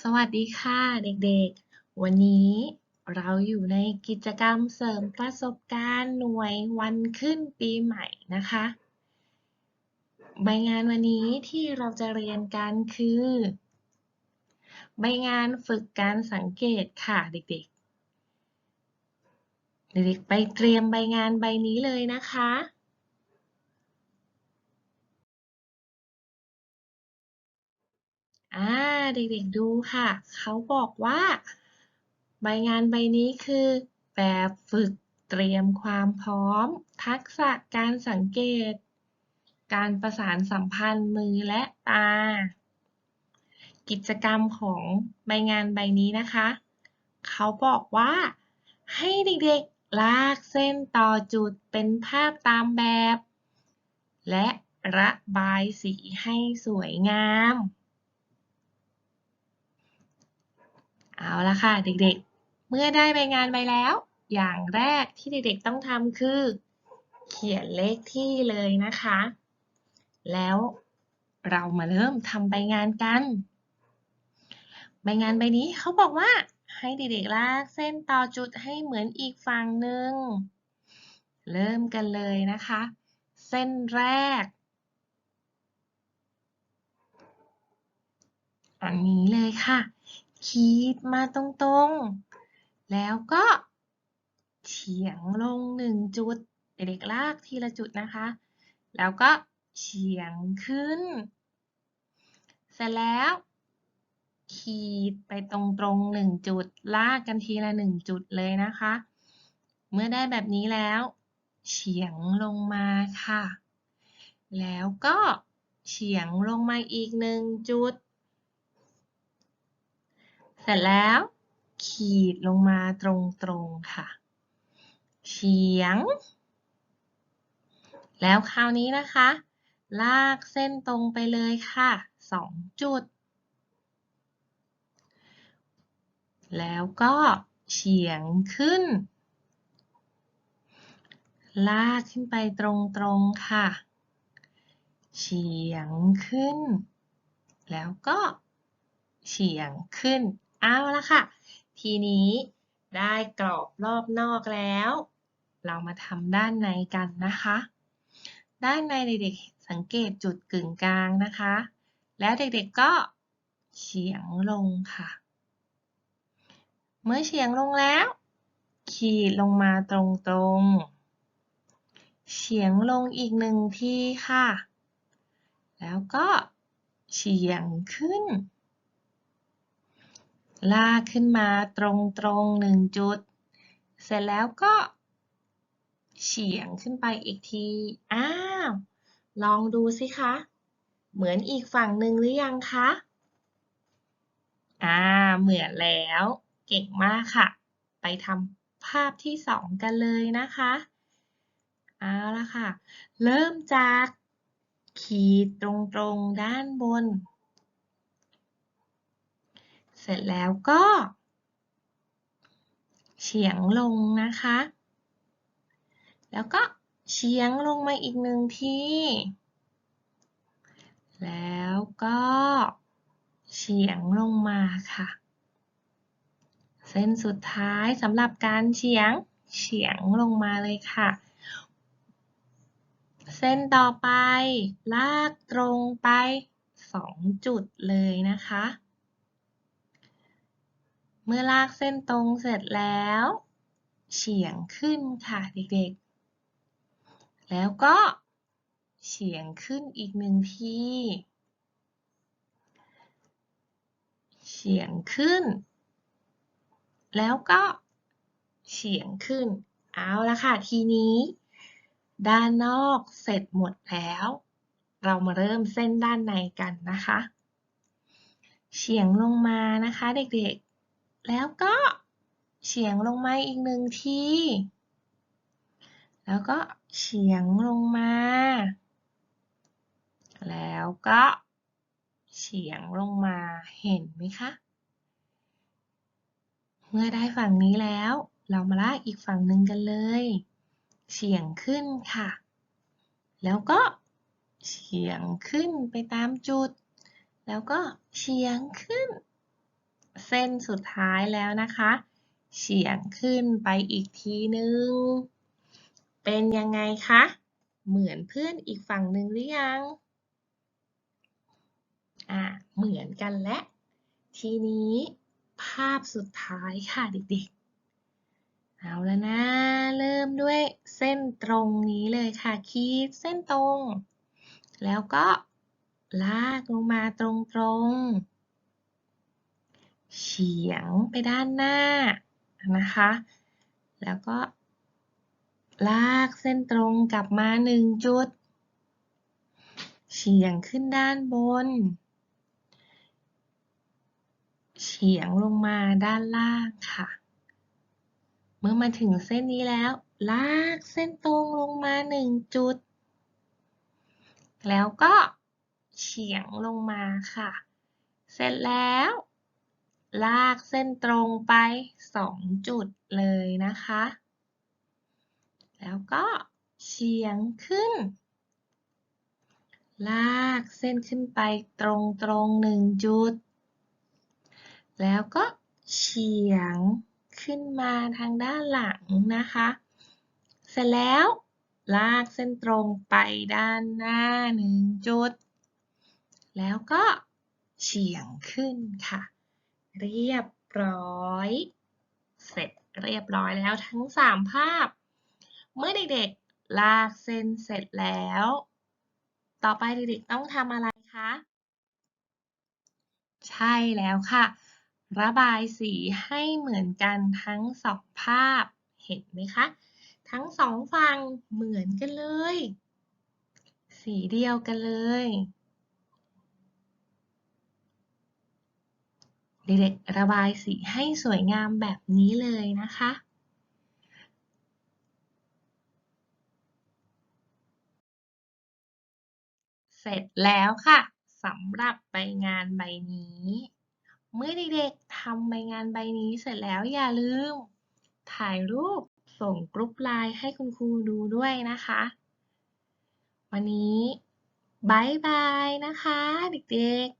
สวัสดีค่ะเด็กๆ วันนี้เราอยู่ในกิจกรรมเสริมประสบการณ์หน่วยวันขึ้นปีใหม่นะคะใบงานวันนี้ที่เราจะเรียนกันคือ ใบงานฝึกการสังเกตค่ะเด็กๆ เด็กๆไปเตรียมใบงานใบนี้เลยนะคะอ่า เด็กๆดูค่ะ เขาบอกว่า ใบงานใบนี้คือ แบบฝึกเตรียมความพร้อม ทักษะการสังเกต การประสานสัมพันธ์มือและตา กิจกรรมของใบงานใบนี้นะคะ เขาบอกว่า ให้เด็กๆลากเส้นต่อจุดเป็นภาพตามแบบ และระบายสีให้สวยงาม เอาละค่ะเด็กๆ เมื่อได้ใบงานไปแล้ว อย่างแรกที่เด็กๆต้องทำคือ เขียนเลขที่เลยนะคะ แล้วเรามาเริ่มทำใบงานกัน ใบงานใบนี้เขาบอกว่าให้เด็กๆลากเส้นต่อจุดให้เหมือนอีกฝั่งหนึ่ง เริ่มกันเลยนะคะ เส้นแรก อันนี้เลยค่ะ ขีดมาตรงๆ แล้วก็เฉียงลงหนึ่งจุด เด็กๆลากทีละจุดนะคะ แล้วก็เฉียงขึ้น เสร็จแล้ว ขีดไปตรงๆหนึ่งจุด ลากกันทีละหนึ่งจุดเลยนะคะ เมื่อได้แบบนี้แล้ว เฉียงลงมาค่ะ แล้วก็เฉียงลงมาอีกหนึ่งจุด ร็จแล้ว ขีดลงมาตรงๆค่ะ เฉียง แล้วคราวนี้นะคะ ลากเส้นตรงไปเลยค่ะสองจุด แล้วก็เฉียงขึ้น ลากขึ้นไปตรงๆค่ะ เฉียงขึ้น แล้วก็เฉียงขึ้น เอาละค่ะ ทีนี้ได้กรอบรอบนอกแล้ว เรามาทำด้านในกันนะคะ ด้านในเด็กๆสังเกตจุดกึ่งกลางนะคะ แล้วเด็กๆก็เฉียงลงค่ะ เมื่อเฉียงลงแล้ว ขีดลงมาตรงๆ เฉียงลงอีกหนึ่งทีค่ะ แล้วก็เฉียงขึ้น ลากขึ้นมาตรงๆหนึ่งจุด เสร็จแล้วก็เฉียงขึ้นไปอีกที อ้าว ลองดูสิคะ เหมือนอีกฝั่งหนึ่งหรือยังคะ อ่า เหมือนแล้ว เก่งมากค่ะ ไปทำภาพที่สองกันเลยนะคะ เอาละค่ะ เริ่มจากขีดตรงๆด้านบน ร็จแล้วก็ เฉียงลงนะคะ แล้วก็เฉียงลงมาอีกหนึ่งที แล้วก็เฉียงลงมาค่ะ เส้นสุดท้ายสำหรับการเฉียงเฉียงลงมาเลยค่ะ เส้นต่อไปลากตรงไป 2 จุดเลยนะคะ มื่อลากเส้นตรงเสร็จแล้ว เฉียงขึ้นค่ะเด็กๆ แล้วก็เฉียงขึ้นอีกหนึ่งที เฉียงขึ้น แล้วก็เฉียงขึ้น เอาละค่ะ ทีนี้ ด้านนอกเสร็จหมดแล้ว เรามาเริ่มเส้นด้านในกันนะคะ เฉียงลงมานะคะเด็กๆ แล้วก็เฉียงลงมาอีกหนึ่งที แล้วก็เฉียงลงมา แล้วก็เฉียงลงมาเห็นไหมคะ เมื่อได้ฝั่งนี้แล้ว เรามาลากอีกฝั่งหนึ่งกันเลย เฉียงขึ้นค่ะ แล้วก็เฉียงขึ้นไปตามจุด แล้วก็เฉียงขึ้น เส้นสุดท้ายแล้วนะคะ เฉียงขึ้นไปอีกทีนึง เป็นยังไงคะ เหมือนเพื่อนอีกฝั่งหนึ่งหรือยัง อ่าเหมือนกันและ ทีนี้ภาพสุดท้ายค่ะเด็กๆ เอาแล้วนะ เริ่มด้วยเส้นตรงนี้เลยค่ะ ขีดเส้นตรง แล้วก็ลากลงมาตรงๆ เฉียงไปด้านหน้านะคะ แล้วก็ ลากเส้นตรงกลับมาหนึ่งจุด เฉียงขึ้นด้านบน เฉียงลงมาด้านล่างค่ะ เมื่อมาถึงเส้นนี้แล้ว ลากเส้นตรงลงมาหนึ่งจุด แล้วก็เฉียงลงมาค่ะ เสร็จแล้ว ลากเส้นตรงไปสองจุดเลยนะคะ แล้วก็เฉียงขึ้น ลากเส้นขึ้นไปตรงตรงหนึ่งจุด แล้วก็เฉียงขึ้นมาทางด้านหลังนะคะ เสร็จแล้วลากเส้นตรงไปด้านหน้าหนึ่งจุด แล้วก็เฉียงขึ้นค่ะ เรียบร้อย เสร็จเรียบร้อยแล้วทั้งสามภาพ เมื่อเด็กๆ ลากเส้นเสร็จแล้ว ต่อไปเด็กๆต้องทำอะไรคะ ใช่แล้วค่ะ ระบายสีให้เหมือนกันทั้งสองภาพ เห็นไหมคะ ทั้งสองฝั่งเหมือนกันเลย สีเดียวกันเลย เด็กๆระบายสีให้สวยงามแบบนี้เลยนะคะเสร็จแล้วค่ะสำหรับใบงานใบนี้ เมื่อเด็กๆทำใบงานใบนี้เสร็จแล้วอย่าลืม ถ่ายรูปส่งกรุ๊ปไลน์ให้คุณครูดูด้วยนะคะ วันนี้บายบายนะคะ เด็กๆ